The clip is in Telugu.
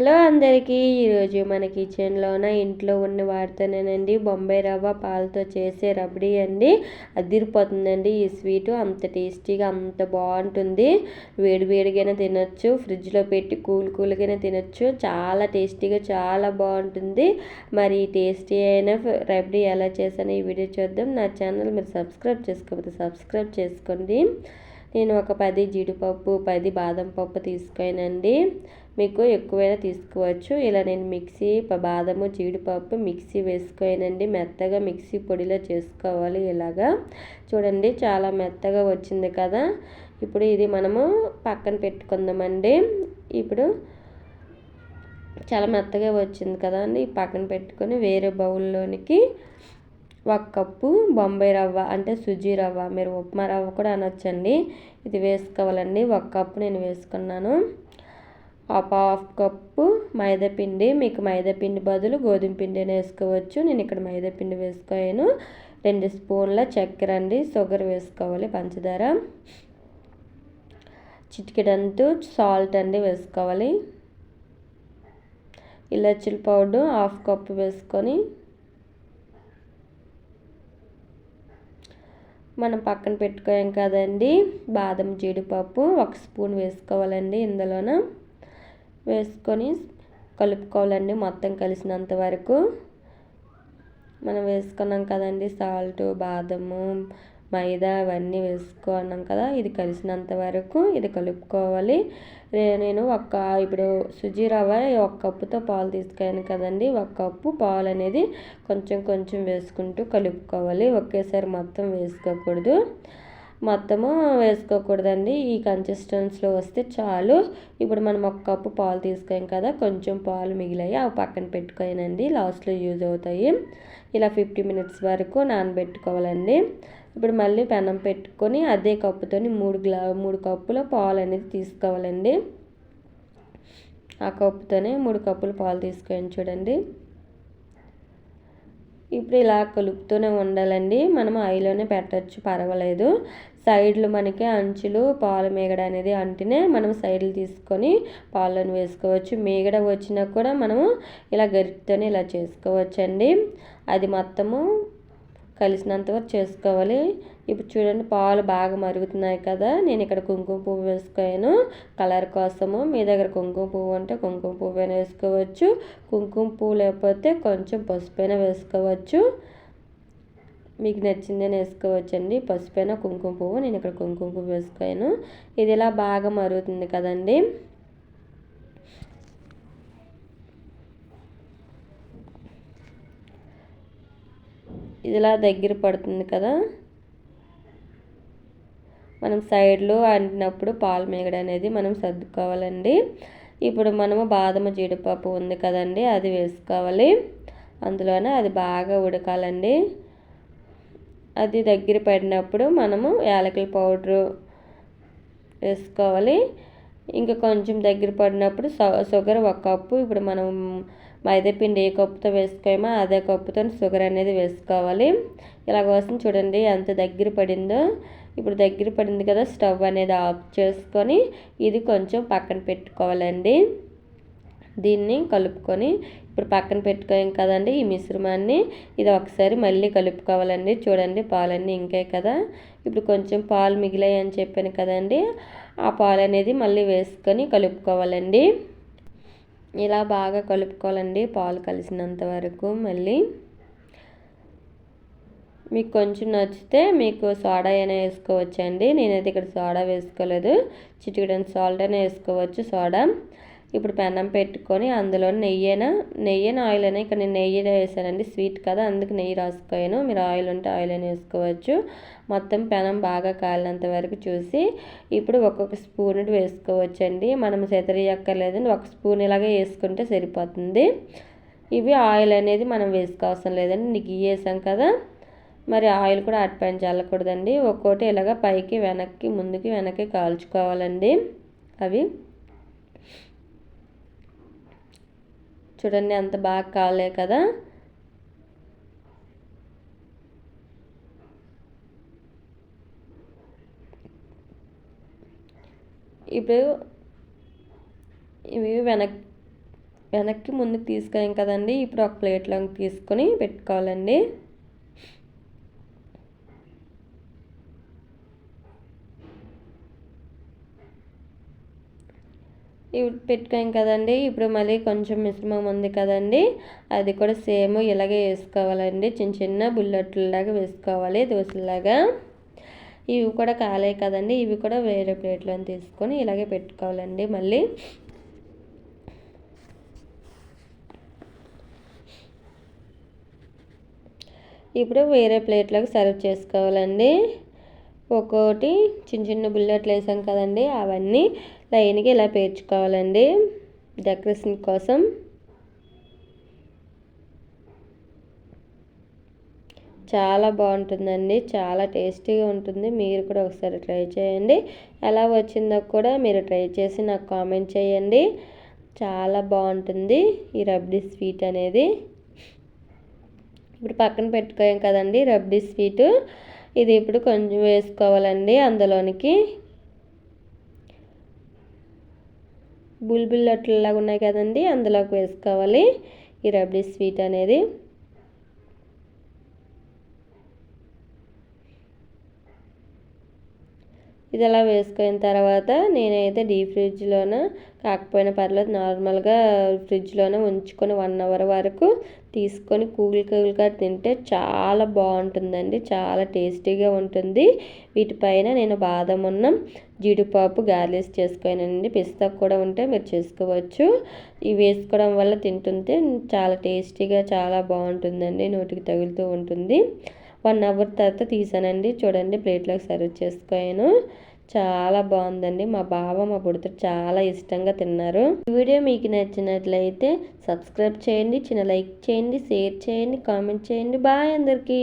హలో అందరికీ ఈరోజు మన కిచెన్లోన ఇంట్లో ఉన్న వాడితోనేనండి. బొంబాయి రవ్వ పాలతో చేసే రబడీ అండి. అదిరిపోతుందండి ఈ స్వీటు. అంత టేస్టీగా అంత బాగుంటుంది. వేడి వేడిగానే తినొచ్చు. ఫ్రిడ్జ్లో పెట్టి కూల్ కూల్గానే తినొచ్చు. చాలా టేస్టీగా చాలా బాగుంటుంది. మరి టేస్టీ అయిన రబడీ ఎలా చేశానో ఈ వీడియో చూద్దాం. నా ఛానల్ మీరు సబ్స్క్రైబ్ చేసుకోకపోతే సబ్స్క్రైబ్ చేసుకోండి. నేను ఒక పది జీడిపప్పు పది బాదం పప్పు తీసుకోనండి మీకు ఎక్కువైనా తీసుకోవచ్చు. ఇలా నేను మిక్సీ బాదము జీడిపప్పు మిక్సీ వేసుకోనండి మెత్తగా మిక్సీ పొడిలో చేసుకోవాలి ఇలాగా. చూడండి చాలా మెత్తగా వచ్చింది కదా. ఇప్పుడు ఇది మనము పక్కన పెట్టుకుందామండి. ఇప్పుడు చాలా మెత్తగా వచ్చింది కదా అండి. పక్కన పెట్టుకొని వేరే బౌల్లోనికి ఒక కప్పు బొంబాయి రవ్వ అంటే సుజీ రవ్వ. మీరు ఉప్మా రవ్వ కూడా అనొచ్చండి. ఇది వేసుకోవాలండి. ఒక కప్పు నేను వేసుకున్నాను. హాఫ్ హాఫ్ కప్పు మైదాపిండి మీకు మైదాపిండి బదులు గోధుమ పిండి వేసుకోవచ్చు. నేను ఇక్కడ మైదాపిండి వేసుకోయాను. రెండు స్పూన్ల చక్కెర అండి. షుగర్ వేసుకోవాలి పంచదార. చిటికెడంతు సాల్ట్ అండి వేసుకోవాలి. ఇలాచీల పౌడర్ హాఫ్ కప్పు వేసుకొని మనం పక్కన పెట్టుకోయాం కదండి. బాదం జీడిపప్పు ఒక స్పూన్ వేసుకోవాలండి ఇందులోన. వేసుకొని కలుపుకోవాలండి మొత్తం కలిసినంత వరకు. మనం వేసుకున్నాం కదండి సాల్ట్ బాదము మైదా అవన్నీ వేసుకున్నాం కదా ఇది కలిసినంత వరకు ఇది కలుపుకోవాలి. నేను ఒక ఇప్పుడు సుజీ రవ్వ ఒక కప్పుతో పాలు తీసుకున్నాను కదండి ఒక కప్పు పాలు అనేది కొంచెం కొంచెం వేసుకుంటూ కలుపుకోవాలి. ఒకేసారి మొత్తం వేసుకోకూడదు. మొత్తము వేసుకోకూడదండి. ఈ కన్సిస్టెన్స్లో వస్తే చాలు. ఇప్పుడు మనం ఒక కప్పు పాలు తీసుకోం కదా కొంచెం పాలు మిగిలాయి అవి పక్కన పెట్టుకోనండి. లాస్ట్లో యూజ్ అవుతాయి. ఇలా ఫిఫ్టీ మినిట్స్ వరకు నానబెట్టుకోవాలండి. ఇప్పుడు మళ్ళీ పెనం పెట్టుకొని అదే కప్పుతో మూడు గ్లా మూడు కప్పుల పాలు అనేది తీసుకోవాలండి. ఆ కప్పుతోనే మూడు కప్పులు పాలు తీసుకొని చూడండి. ఇప్పుడు ఇలా కలుపుతూనే ఉండాలండి. మనం ఆయిల్లోనే పెట్టచ్చు పర్వాలేదు. సైడ్లు మనకి అంచులు పాలు మేగడ అనేది అంటేనే మనం సైడ్లు తీసుకొని పాలను వేసుకోవచ్చు. మేగడ వచ్చినా కూడా మనము ఇలా గరిటతోనే ఇలా చేసుకోవచ్చండి. అది మొత్తము కలిసినంత వరకు చేసుకోవాలి. ఇప్పుడు చూడండి పాలు బాగా మరుగుతున్నాయి కదా. నేను ఇక్కడ కుంకుమ పువ్వు వేసుకోయాను కలర్ కోసము మీ దగ్గర కుంకుమ పువ్వు అంటే కుంకుమ పువ్వు అయినా వేసుకోవచ్చు. కుంకుమ పువ్వు లేకపోతే కొంచెం పసుపైన వేసుకోవచ్చు. మీకు నచ్చిందని వేసుకోవచ్చండి. పసుపైన కుంకుమ పువ్వు నేను ఇక్కడ కుంకుమ పువ్వు వేసుకోను. ఇది ఇలా బాగా మరుగుతుంది కదండి. ఇదిలా దగ్గర పడుతుంది కదా. మనం సైడ్లో అంటినప్పుడు పాలు మేగడ అనేది మనం సర్దుకోవాలండి. ఇప్పుడు మనము బాదం జీడిపప్పు ఉంది కదండి అది వేసుకోవాలి. అందులోనే అది బాగా ఉడకాలండి. అది దగ్గర పడినప్పుడు మనము యాలకుల పౌడరు వేసుకోవాలి. ఇంకా కొంచెం దగ్గర పడినప్పుడు షుగర్ ఒక కప్పు. ఇప్పుడు మనం మైదాపిండి ఏ కప్పుతో వేసుకోమో అదే కప్పుతో షుగర్ అనేది వేసుకోవాలి. ఇలా కోసం చూడండి ఎంత దగ్గర పడిందో. ఇప్పుడు దగ్గర పడింది కదా స్టవ్ అనేది ఆఫ్ చేసుకొని ఇది కొంచెం పక్కన పెట్టుకోవాలండి. దీన్ని కలుపుకొని ఇప్పుడు పక్కన పెట్టుకోయాం కదండి ఈ మిశ్రమాన్ని. ఇది ఒకసారి మళ్ళీ కలుపుకోవాలండి. చూడండి పాలన్నీ ఇంకే కదా. ఇప్పుడు కొంచెం పాలు మిగిలాయి అని చెప్పాను కదండి. ఆ పాలు అనేది మళ్ళీ వేసుకొని కలుపుకోవాలండి. ఇలా బాగా కలుపుకోవాలండి పాలు కలిసినంత వరకు మళ్ళీ. మీకు కొంచెం నచ్చితే మీకు సోడా అయినా వేసుకోవచ్చండి. నేనైతే ఇక్కడ సోడా వేసుకోలేదు. చిటికడని సాల్ట్ అయినా వేసుకోవచ్చు సోడా. ఇప్పుడు పెనం పెట్టుకొని అందులో నెయ్యిన? నెయ్యిన? ఆయిల్ అయినా ఇక్కడ నేను నెయ్యి వేసానండి. స్వీట్ కదా అందుకు నెయ్యి రాసుకోయాను. మీరు ఆయిల్ ఉంటే ఆయిల్ అయినా వేసుకోవచ్చు. మొత్తం పెనం బాగా కాలినంత వరకు చూసి ఇప్పుడు ఒక్కొక్క స్పూన్ వేసుకోవచ్చండి. మనం సెతరియక్కర్లేదండి ఒక స్పూన్ ఇలాగే వేసుకుంటే సరిపోతుంది. ఇవి ఆయిల్ అనేది మనం వేసుకోవసం లేదండి. నీకు వేసాం కదా మరి ఆయిల్ కూడా అటుపైన చల్లకూడదండి. ఒక్కోటి ఇలాగ పైకి వెనక్కి ముందుకి వెనక్కి కాల్చుకోవాలండి అవి. చూడండి అంత బాగా కాలే కదా. ఇప్పుడు ఇవి వెనక్ వెనక్కి ముందుకు తీసుకెళ్ళాం కదండి. ఇప్పుడు ఒక ప్లేట్లోకి తీసుకొని పెట్టుకోవాలండి. ఇవి పెట్టుకోం కదండి. ఇప్పుడు మళ్ళీ కొంచెం మిశ్రమం ఉంది కదండి. అది కూడా సేమ్ ఇలాగే వేసుకోవాలండి. చిన్న చిన్న బుల్లెట్లలాగా వేసుకోవాలి దోశలాగా. ఇవి కూడా కాలే కదండి. ఇవి కూడా వేరే ప్లేట్లో తీసుకొని ఇలాగే పెట్టుకోవాలండి మళ్ళీ. ఇప్పుడు వేరే ప్లేట్లోకి సర్వ్ చేసుకోవాలండి. ఒక్కోటి చిన్న చిన్న బుల్లెట్లు వేసాం కదండి అవన్నీ లైన్కి ఇలా పేర్చుకోవాలండి. డెకరేషన్ కోసం. చాలా బాగుంటుందండి చాలా టేస్టీగా ఉంటుంది. మీరు కూడా ఒకసారి ట్రై చేయండి. ఎలా వచ్చిందో కూడా మీరు ట్రై చేసి నాకు కామెంట్ చేయండి. చాలా బాగుంటుంది ఈ రబ్డీ స్వీట్ అనేది. ఇప్పుడు పక్కన పెట్టుకోయాం కదండి రబ్డీ స్వీటు. ఇది ఇప్పుడు కొంచెం వేసుకోవాలండి అందులోనికి. బుల్బుల్ అట్లలాగా ఉన్నాయి కదండి అందులోకి వేసుకోవాలి. ఈ రబ్డీ స్వీట్ అనేది. ఇది అలా వేసుకున్న తర్వాత నేనైతే డీప్ ఫ్రిడ్జ్లోన కాకపోయినా పర్లేదు నార్మల్గా ఫ్రిడ్జ్లోనే ఉంచుకొని వన్ అవర్ వరకు తీసుకొని కూల్ కూల్గా తింటే చాలా బాగుంటుందండి చాలా టేస్టీగా ఉంటుంది. వీటిపైన నేను బాదం ఉన్న జీడిపప్పు గార్లిష్ చేసుకోనండి. పిస్తా కూడా ఉంటే మీరు చేసుకోవచ్చు. ఇవి వేసుకోవడం వల్ల తింటుంటే చాలా టేస్టీగా చాలా బాగుంటుందండి నోటికి తగులుతూ ఉంటుంది. వన్ అవర్ తర్వాత తీసానండి. చూడండి ప్లేట్లోకి సర్వ్ చేసుకోయాను. చాలా బాగుందండి. మా బావ మా బుడితో చాలా ఇష్టంగా తిన్నారు. ఈ వీడియో మీకు నచ్చినట్లయితే సబ్స్క్రైబ్ చేయండి చిన్న లైక్ చేయండి షేర్ చేయండి కామెంట్ చేయండి. బాయ్ అందరికీ.